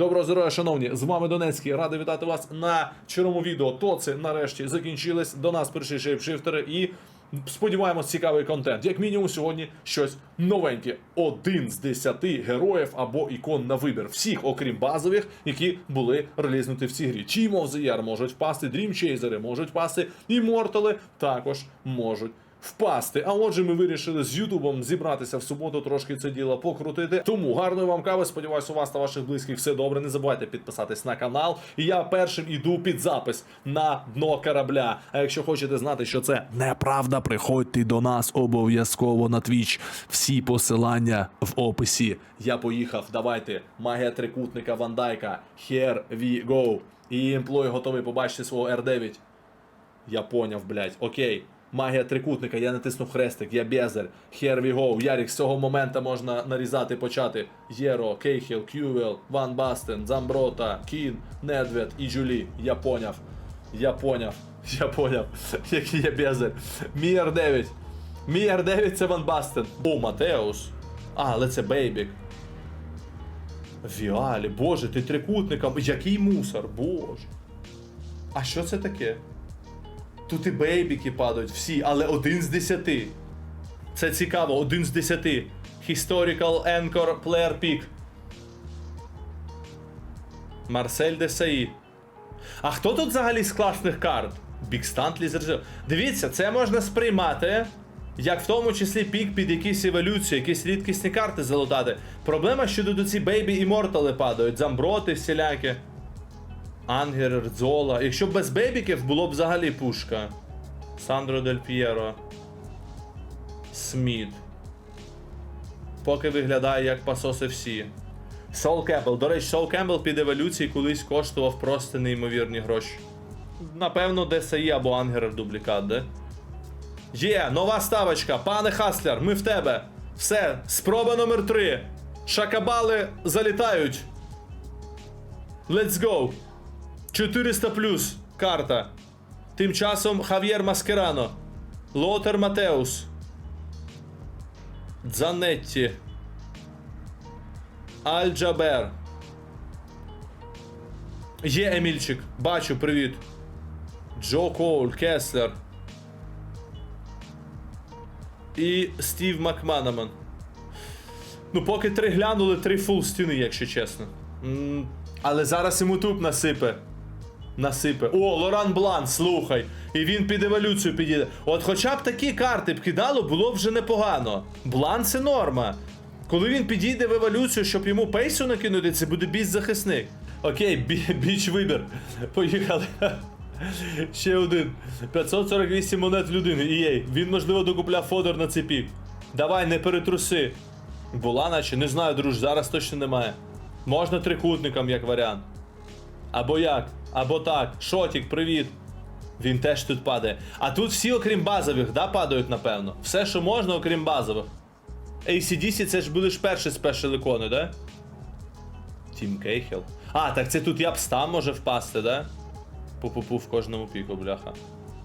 Доброго здоров'я, шановні! З вами Донецький. Радий вітати вас на червоному відео. То це нарешті закінчились. До нас прийшли шейпшифтери і сподіваємось цікавий контент. Як мінімум, сьогодні щось новеньке. Один з десяти героїв або ікон на вибір. Всіх, окрім базових, які були релізнуті в цій грі. Team of можуть впасти, Chaser можуть впасти, Immortal також можуть впасти. А отже, ми вирішили з Ютубом зібратися в суботу, трошки це діло покрутити. Тому гарної вам кави. Сподіваюсь, у вас та ваших близьких все добре. Не забувайте підписатись на канал. І я першим іду під запис на дно корабля. А якщо хочете знати, що це неправда, приходьте до нас обов'язково на Twitch. Всі посилання в описі. Я поїхав. Давайте. Магія трикутника Вандайка. Here we go. І імплой готовий побачити свого R9. Я поняв, блядь. Окей. Магія трикутника, я натиснув хрестик, я безер. Here we go. Ярік, з цього моменту можна нарізати почати. Єро, Кейхіл, Кювел, Ван Бастен, Замброта, Кін, Недвед і Джулі. Я поняв. Я поняв. Я поняв. Який я безер. Мій R9. Мій R9 це Ван Бастен. О, Матеус. А, але це Бейбік. Віалі, боже, ти трикутником. Який мусор, боже. А що це таке? Тут і бейбіки падають всі, але один з десяти. Це цікаво, один з десяти. Historical Anchor Player Pick. Марсель Десаї. А хто тут взагалі з класних карт? Stunt Lizard Дивіться, це можна сприймати. Як в тому числі пік під якісь еволюції, якісь рідкісні карти залутати. Проблема, що тут ці бейбі імортали падають, замброти всілякі. Ангер, Дзола. Якщо без бейбіків було б взагалі пушка. Сандро Дель П'єро. Сміт. Поки виглядає як пасоси всі. Сол Кембл. До речі, Сол Кембл під еволюції колись коштував просто неймовірні гроші. Напевно, ДСІ або Ангер дублікат, де? Є, нова ставочка. Пане Хаслер, ми в тебе. Все, спроба номер 3. Шакабали залітають. Let's go. 400 плюс карта. Тим часом Хав'єр Маскерано. Лотер Матеус. Дзанетті. Аль Джабер. Є Емільчик. Бачу, привіт. Джо Коул, Кеслер. І Стів Макманаман. Ну, поки три глянули, три фул стіни, якщо чесно. Але зараз йому тут насипе. Насипе. О, Лоран Блан, слухай. І він під еволюцію підійде. От хоча б такі карти б кидало, було б вже непогано. Блан це норма. Коли він підійде в еволюцію, щоб йому пейсу накинути, це буде біс захисник. Окей, бі біч вибір. Поїхали. Ще один. 548 монет людини. Ієй. Він, можливо, докупляв фодор на цей пік. Давай, не перетруси. Була наче, не знаю, друж, зараз точно немає. Можна трикутником, як варіант. Або як? Або так. Шотік, привіт. Він теж тут падає. А тут всі, окрім базових, да, падають, напевно. Все, що можна, окрім базових. ACDC це ж були ж перші спешл ікони, да? Тім Кейхел. А, так це тут Япстам може впасти, да? Пу-пу-пу в кожному піку, бляха.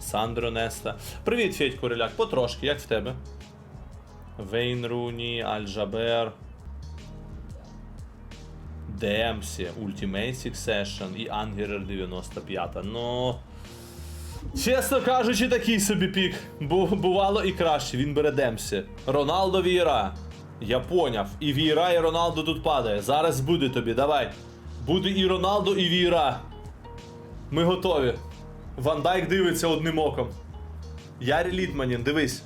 Сандро Неста. Привіт, Федь Куриляк, потрошки, як в тебе? Вейн Руні, Аль-Джабер. Демсі, Ultimate Succession і Ангерер 95. Ну. Чесно кажучи, такий собі пік. Бу бувало і краще, він бере Демсі. Роналдо Віра. Я поняв. І Віра, і Роналдо тут падає. Зараз буде тобі, давай. Буде і Роналдо, і Віра. Ми готові. Ван Дайк дивиться одним оком. Ярі Літманін, дивись.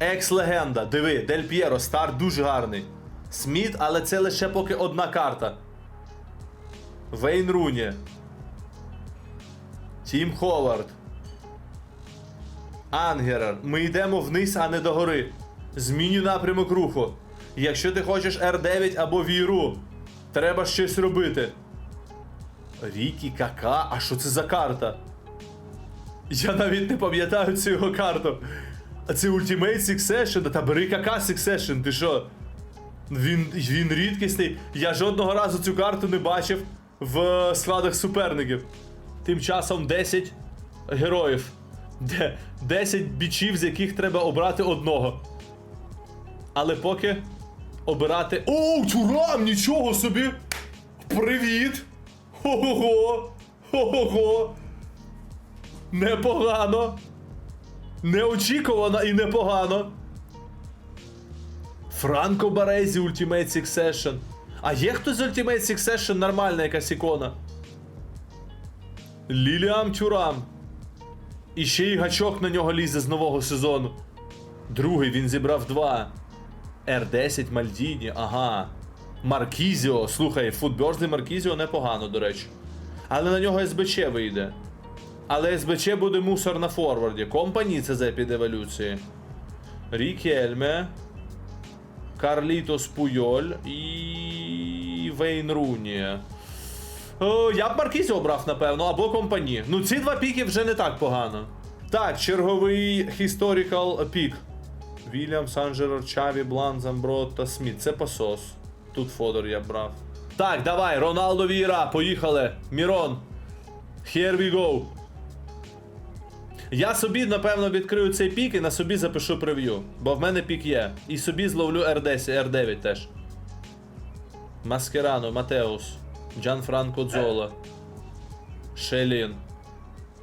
Екс-легенда, диви, Дель П'єро, стар дуже гарний. Сміт, але це лише поки одна карта. Вейн Руні. Тім Ховард. Ангерер. Ми йдемо вниз, а не догори. Змінюй напрямок руху. Якщо ти хочеш R9 або віру, треба щось робити. Рікі Кака, а що це за карта? Я навіть не пам'ятаю цю його карту. А це Ultimate Succession, та бери Кака Succession, ти що? Він, він рідкісний. Я жодного разу цю карту не бачив в складах суперників. Тим часом 10 героїв. 10 бічів, з яких треба обрати одного. Але поки обирати. Оу, тюрам! Нічого собі! Привіт! Ого! Ого! Непогано! Неочікувано і непогано. Франко Барезі Ultimate Succession. А є хтось з Ultimate Succession нормальна якась ікона? Ліліам Тюрам. І ще й гачок на нього лізе з нового сезону. Другий він зібрав два. Р10 Мальдіні, ага. Маркізіо. Слухай, футберзний Маркізіо непогано, до речі. Але на нього СБЧ вийде. Але СБЧ буде мусор на форварді. Компані це за під еволюції. Рікельме. Карлітос Пуйоль і Вейн Руні. О, я б Маркізіо брав, напевно, або компані. Ну, ці два піки вже не так погано. Так, черговий historical пік. Вільям, Санджерер, Чаві, Блан, Замброд та Сміт. Це посос. Тут Фодор я брав. Так, давай, Роналдо Віра, поїхали. Мірон. Here we go. Я собі, напевно, відкрию цей пік і на собі запишу прев'ю. Бо в мене пік є. І собі зловлю R10, R9 теж. Маскерано, Матеус, Джан Франко Дзола, Шелін.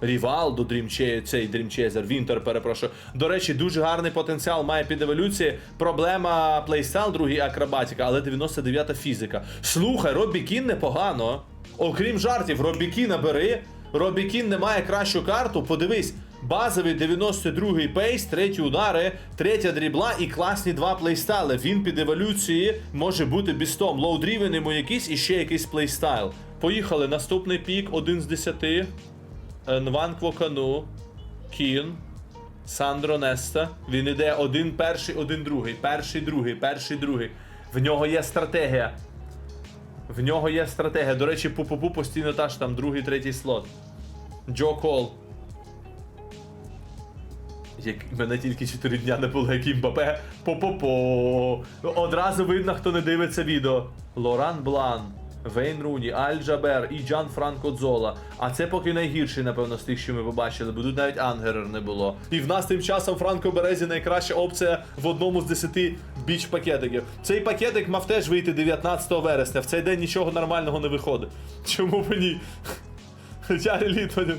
Рівалдо, Дрімче, цей Дрімчезер, Вінтер, перепрошую. До речі, дуже гарний потенціал має під еволюції. Проблема плейстайл, другий акробатика, але 99-та фізика. Слухай, Робі Кін непогано. Окрім жартів, Робі Кіна бери. Робі Кін не має кращу карту. Подивись, базовий 92-й пейс, треті удари, третя дрібла і класні два плейстайли. Він під еволюції може бути бістом. Лоудрівен йому якийсь і ще якийсь плейстайл. Поїхали. Наступний пік, один з 10. Нван Квокану, Кін, Сандро Неста. Він іде один перший, один другий. Перший, другий, перший, другий. В нього є стратегія. В нього є стратегія. До речі, пу-пу-пу постійно та ж там другий, третій слот. Джо Кол. Як мене тільки 4 дня не було, як Мбапе. По-по-по. Одразу видно, хто не дивиться відео. Лоран Блан, Вейн Руні, Аль Джабер і Джан Франко Дзола. А це поки найгірший, напевно, з тих, що ми побачили, бо тут навіть Ангерер не було. І в нас тим часом Франко Березі найкраща опція в одному з 10 біч пакетиків. Цей пакетик мав теж вийти 19 вересня. В цей день нічого нормального не виходить. Чому б ні? Я елітонін.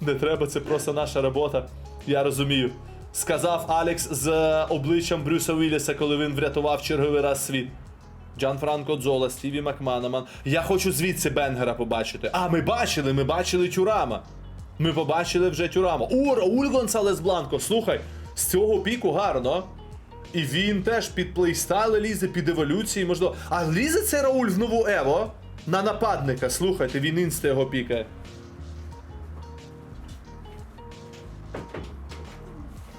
Не треба, це просто наша робота. Я розумію. Сказав Алекс з обличчям Брюса Вілліса, коли він врятував черговий раз світ. Джан Франко Дзола, Стіві Макманаман. Я хочу звідси Бенгера побачити. А, ми бачили, ми бачили Тюрама. Ми побачили вже Тюрама. О, Рауль Гонсалес Бланко. Слухай, з цього піку гарно. І він теж під плейстайли лізе, під еволюції, можливо. А лізе це Рауль в нову Ево? На нападника, слухайте, він інста його пікає.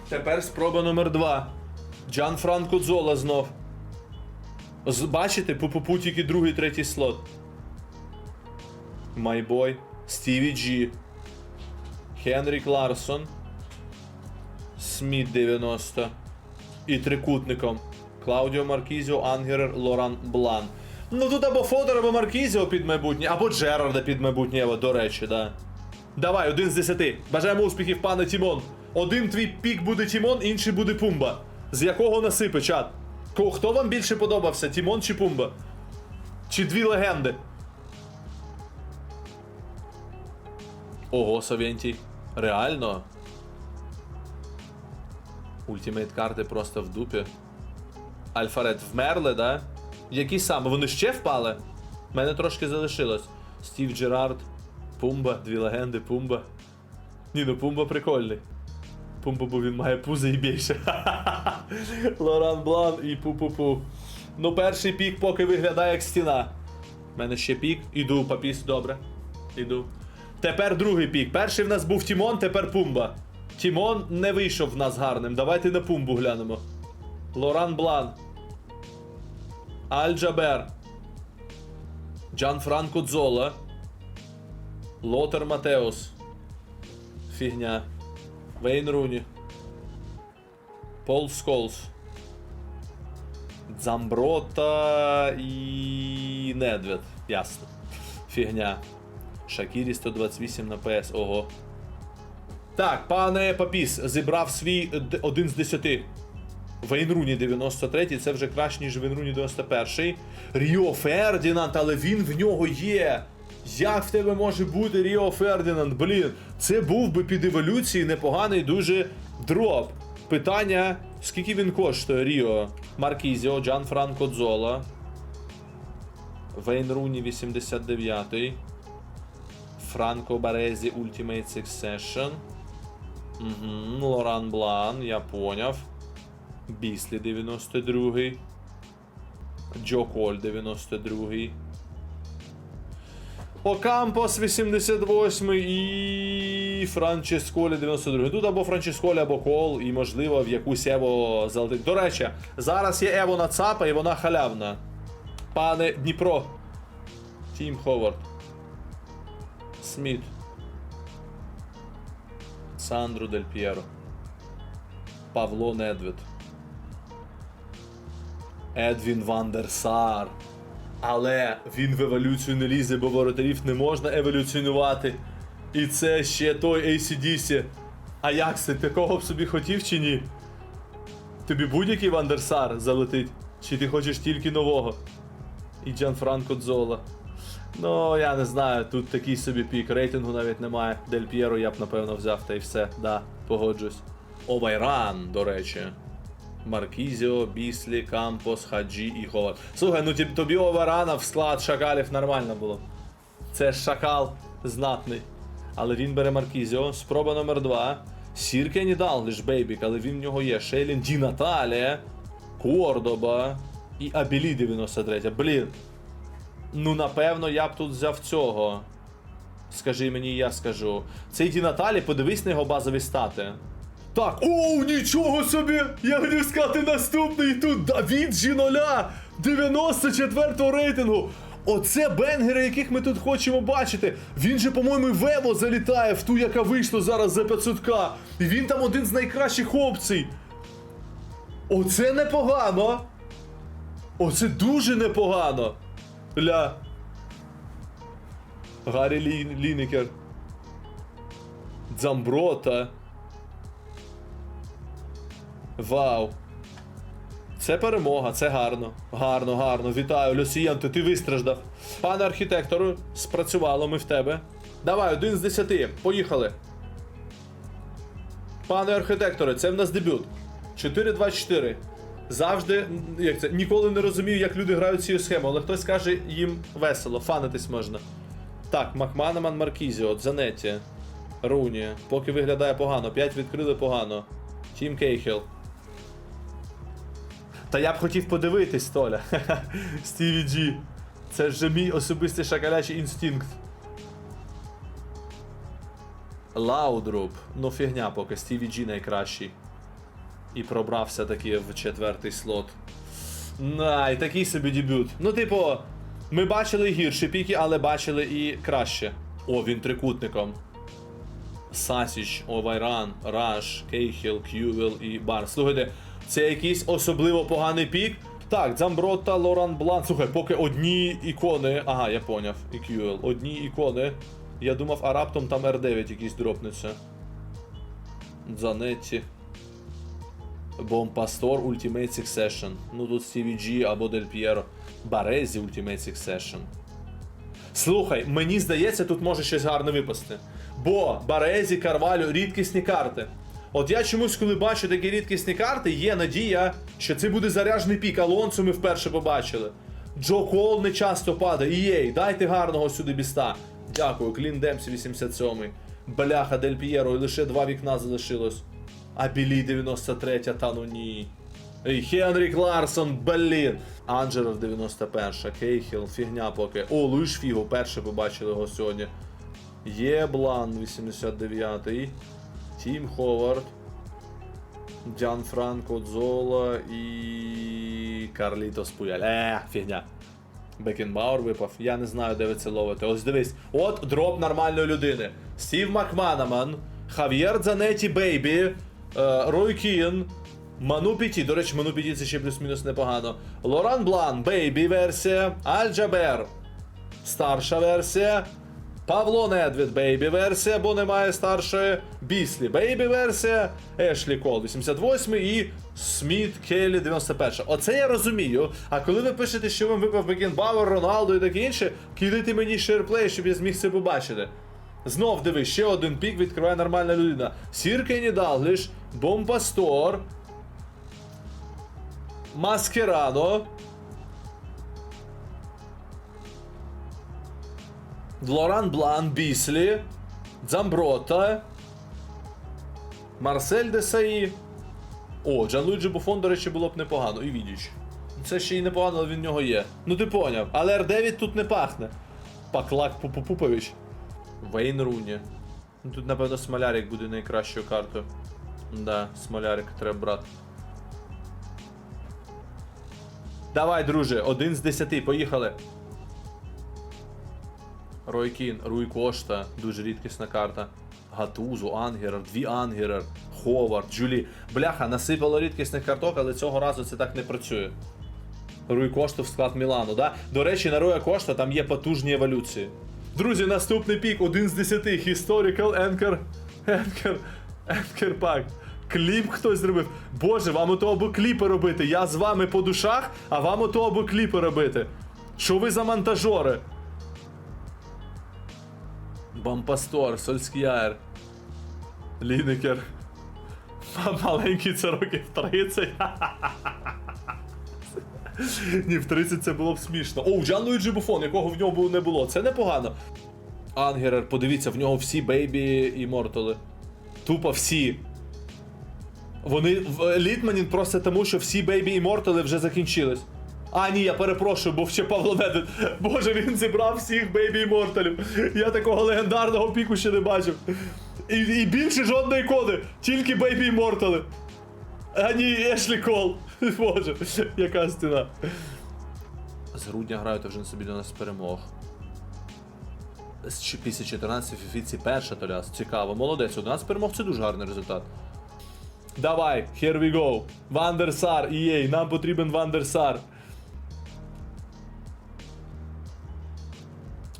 Тепер спроба номер два. Джан Франко Дзола знов. З- Бачите, пу-пу-пу тільки другий, третій слот. Майбой. Стіві Джі. Хенрік Ларсон. Сміт 90. І трикутником. Клаудіо Маркізіо, Ангерер, Лоран Блан. Ну тут або Фодор, або Маркізіо під майбутнє, або Джерарда під майбутнє, до речі, да. Давай, один з десяти. Бажаємо успіхів, пане Тімон. Один твій пік буде Тімон, інший буде Пумба. З якого насипи, чат? Хто вам більше подобався, Тімон чи Пумба? Чи дві легенди? Ого, Савєнтій. Реально? Ультимейт карти просто в дупі. Альфарет вмерли, да? Які саме? Вони ще впали? Мене трошки залишилось. Стів Джерард, Пумба, дві легенди, Пумба. Ні, ну Пумба прикольний. Бо він має пузи і більше. Лоран Блан і пу-пу-пу. Ну, перший пік поки виглядає як стіна. У мене ще пік. Іду, папіс, добре. Іду. Тепер другий пік. Перший в нас був Тімон, тепер Пумба. Тімон не вийшов в нас гарним. Давайте на Пумбу глянемо. Лоран Блан. Аль Джабер. Джан Франко Дзола. Лотер Матеус. Фігня. Вейн Руні. Пол Сколс. Дзамброта і Недвед. Ясно. Фігня. Шакірі 128 на ПС. Ого. Так, пане Папіс, зібрав свій один з десяти. Вейн Руні 93, це вже краще, ніж Вейн Руні 91. Ріо Фердінанд, але він в нього є. Як в тебе може бути Ріо Фердінанд? Блін, це був би під еволюції непоганий дуже дроп. Питання: скільки він коштує? Ріо? Маркізіо, Джан Франко Дзола. Вейн Руні 89. Франко Барезі Ultimate Succession. Угу. Лоран Блан, я поняв. Біслі 92. Джо Коль 92. Окампос 88 і Франческолі 92. Тут або Франческолі, або Кол, і можливо в якусь Ево залетить. До речі, зараз є Ево на ЦАПа і вона халявна. Пане Дніпро. Тім Ховард. Сміт. Сандру Дель П'єро. Павло Недвед. Едвін Вандер Сар. Але він в еволюцію не лізе, бо воротарів не можна еволюціонувати. І це ще той ACDC. А як це? Такого б собі хотів чи ні? Тобі будь-який Вандерсар залетить? Чи ти хочеш тільки нового? І Джанфранко Дзола. Ну, я не знаю, тут такий собі пік, рейтингу навіть немає. Дель П'єро я б напевно взяв, та й все. Да, погоджусь. Овайран, до речі. Маркізіо, Біслі, Кампос, Хаджі і Ховард. Слухай, ну тобі Овайрана в склад шакалів нормально було. Це шакал знатний. Але він бере Маркізіо. Спроба номер 2. Сірке не дал лиш Бейбік, але він в нього є. Шейлін Ді Наталія, Кордоба і Абілі 93. Блін. Ну, напевно, я б тут взяв цього. Скажи мені, я скажу. Цей Ді Наталі, подивись на його базові стати. Так, оу, нічого собі! Я хотів сказати наступний тут Давід Жіноля 94-го рейтингу. Оце бенгери, яких ми тут хочемо бачити. Він же, по-моєму, в Ево залітає в ту, яка вийшла зараз за 500к. І він там один з найкращих опцій. Оце непогано. Оце дуже непогано. Ля. Гаррі Лі... Лінікер. Дзамброта. Вау. Це перемога, це гарно. Гарно, гарно. Вітаю, Люсієнто, ти вистраждав. Пане архітектору, спрацювало ми в тебе. Давай, один з десяти. Поїхали. Пане архітекторе, це в нас дебют. 4-2-4. Завжди, як це, ніколи не розумію, як люди грають цю схему, але хтось каже їм весело, фанитись можна. Так, Макманаман Маркізіо, Дзанетті, Руні. Поки виглядає погано. 5 відкрили погано. Тім Кейхел. Та я б хотів подивитись, Толя. Стіві Джі. Це ж мій особистий шакалячий інстинкт. Лаудруп. Ну фігня поки, Стіві Джі найкращий. І пробрався таки в четвертий слот. На, і такий собі дебют. Ну, типу, ми бачили гірші піки, але бачили і краще. О, він трикутником. Сасіч, Овайран, Раш, Кейхіл, К'ювел і Бар. Слухайте, це якийсь особливо поганий пік. Так, Дзамброта, Лоран Блан. Слухай, поки одні ікони. Ага, я поняв. К'ювел. Одні ікони. Я думав, а раптом там R9 якийсь дропнеться. Дзанетті. Бомпастор Ultimate Succession. Ну тут Джі або Дель П'єро. Барезі Ultimate Succession. Слухай, мені здається, тут може щось гарне випасти. Бо Барезі, Карвалю рідкісні карти. От я чомусь, коли бачу такі рідкісні карти, є надія, що це буде заряжений пік. Алонсо ми вперше побачили. Джо Кол не часто падає. Ієй, дайте гарного сюди біста. Дякую, Клін Демсі 87-й. Бляха Дель П'єро, і лише два вікна залишилось. А Білі 93, та ну ні. Ей, Хенрік Ларсон, блін. Анджеров 91, Кейхіл, фігня поки. О, Луїш Фіго, перше побачили його сьогодні. Єблан 89, Тім Ховард, Джан Франко Дзола і Карлітос Пуяль. Е, фігня. Бекенбауер випав. Я не знаю, де ви це ловите. Ось дивись. От дроп нормальної людини. Стів Макманаман, Хав'єр Дзанеті Бейбі, е, Рой Кін, Ману Піті. До речі, Ману Піті це ще плюс-мінус непогано. Лоран Блан, Бейбі версія, Аль Джабер, старша версія. Павло Недвід, Бейбі версія, бо немає старшої. Біслі, Бейбі версія, Ешлі Кол 88 і Сміт, Келлі, 91. Оце я розумію. А коли ви пишете, що вам випав Бекенбауер, Роналду і таке інше, кидайте мені шерплей, щоб я зміг це побачити. Знов диви, ще один пік відкриває нормальна людина. Сір Кенні Далгліш, Бомпастор, Маскерано. Лоран Блан, Біслі, Дзамброта, Марсель Десаї. О, Джанлуїджі Буфон, до речі, було б непогано. І Відіч. Це ще й непогано, але він нього є. Ну ти поняв. Але R9 тут не пахне. Паклак Пупупович. Вейн Руні. Ну тут, напевно, Смолярик буде найкращою картою. Да, Смолярик треба брати. Давай, друже, один з десяти, поїхали. Рой Кін, Руй Кошта, дуже рідкісна карта. Гатузу, Ангерер, дві Ангерер, Ховард, Джулі. Бляха, насипало рідкісних карток, але цього разу це так не працює. Руй Кошта в склад Мілану, да? До речі, на Руя Кошта там є потужні еволюції. Друзі, наступний пік, один з десяти. Historical Anchor. Anchor. Anchor Pack. Кліп хтось зробив. Боже, вам ото або кліпи робити. Я з вами по душах, а вам ото або кліпи робити. Що ви за монтажори? Бампастор, Сольскіяр. Лінекер. Ма- Маленький це років 30. Ні, в 30 це було б смішно. О, Джан Луїджі Буфон, якого в нього не було. Це непогано. Ангерер, подивіться, в нього всі бейбі і мортали. Тупо всі. Вони Літманін просто тому, що всі бейбі і мортали вже закінчились. А, ні, я перепрошую, був ще Павло Неден. Боже, він зібрав всіх бейбі іморталів. Я такого легендарного піку ще не бачив. І, і більше жодної коди, тільки бейбі імортали. А ні, Ешлі Кол. Боже, яка стіна. З грудня грають вже собі до нас перемог. З Після 14 в фіфіці перша толяс. Цікаво, молодець. 11 перемог це дуже гарний результат. Давай, here we go. Вандерсар, EA, нам потрібен Вандерсар.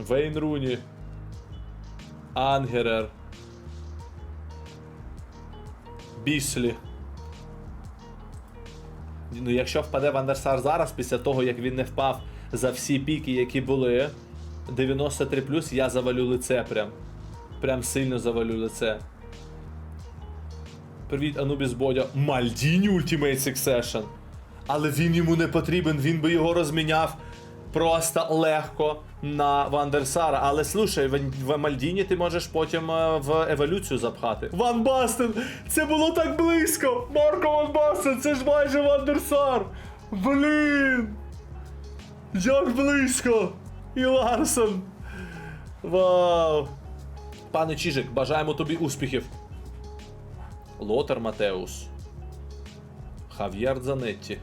Вейн Руні. Ангерер. Біслі. Ну, якщо впаде Вандерсар зараз, після того, як він не впав за всі піки, які були, 93 плюс я завалю лице прям. Прям сильно завалю лице. Привіт, Анубіс Бодя. Мальдіні Ultimate Succession. Але він йому не потрібен, він би його розміняв просто легко на Вандерсара. Але слушай, в, Мальдіні ти можеш потім е, в еволюцію запхати. Ван Бастен! Це було так близько! Марко Ван Бастен, це ж майже Вандерсар! Блін! Як близько! І Ларсон! Вау! Пане Чижик, бажаємо тобі успіхів! Лотер Матеус. Хав'єр Дзанетті.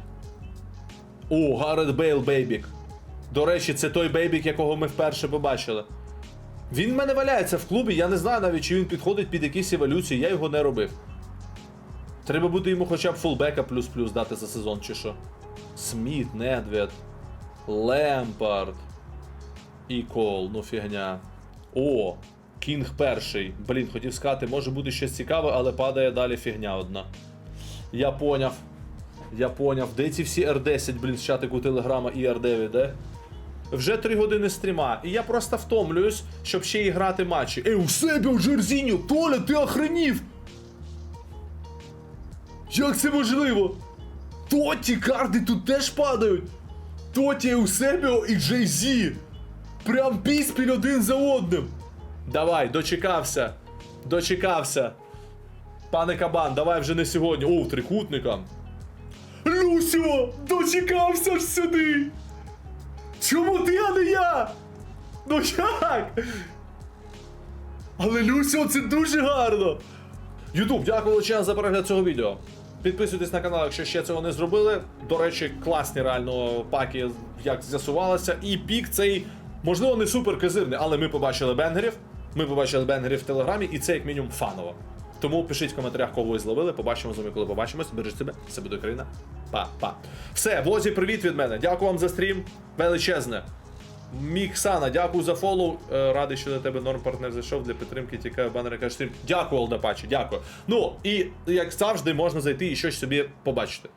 О, Гаррет Бейл Бейбік. До речі, це той бейбік, якого ми вперше побачили. Він в мене валяється в клубі, я не знаю навіть, чи він підходить під якісь еволюції, я його не робив. Треба буде йому хоча б фулбека плюс-плюс дати за сезон, чи що. Сміт, Недвед, Лемпард. І Кол, ну фігня. О, Кінг перший. Блін, хотів сказати, може бути щось цікаве, але падає далі фігня одна. Я поняв. Я поняв. Де ці всі R10, блін, з чатику Телеграма і R9, де? Вже 3 години стріма, і я просто втомлююсь, щоб ще і грати матчі. Ей, у себе в Жерзіню! Толя, ти охренів! Як це можливо? Тоті карти тут теж падають! Тоті Еусебіо і Джей Зі! Прям піспіль один за одним! Давай, дочекався! Дочекався! Пане Кабан, давай вже не сьогодні. О, трикутника. Люсю! Дочекався ж сюди! Чому ти, а не я? Ну як? Але Люсю, це дуже гарно! Ютуб, дякую величезно за перегляд цього відео. Підписуйтесь на канал, якщо ще цього не зробили. До речі, класні реально паки, як з'ясувалося. І пік цей, можливо, не супер казирний, але ми побачили бенгерів. Ми побачили бенгерів в телеграмі, і це як мінімум фаново. Тому пишіть в коментарях, кого ви зловили. Побачимо з вами, коли побачимось. Бережіть себе, все буде Україна. Па-па. Все, Возі, привіт від мене. Дякую вам за стрім. Величезне. Міксана, дякую за фоллоу. Е, Радий, що до тебе норм партнер зайшов для підтримки. Тікаю банера каже стрім. Дякую, Олдапачі, дякую. Ну і як завжди, можна зайти і щось собі побачити.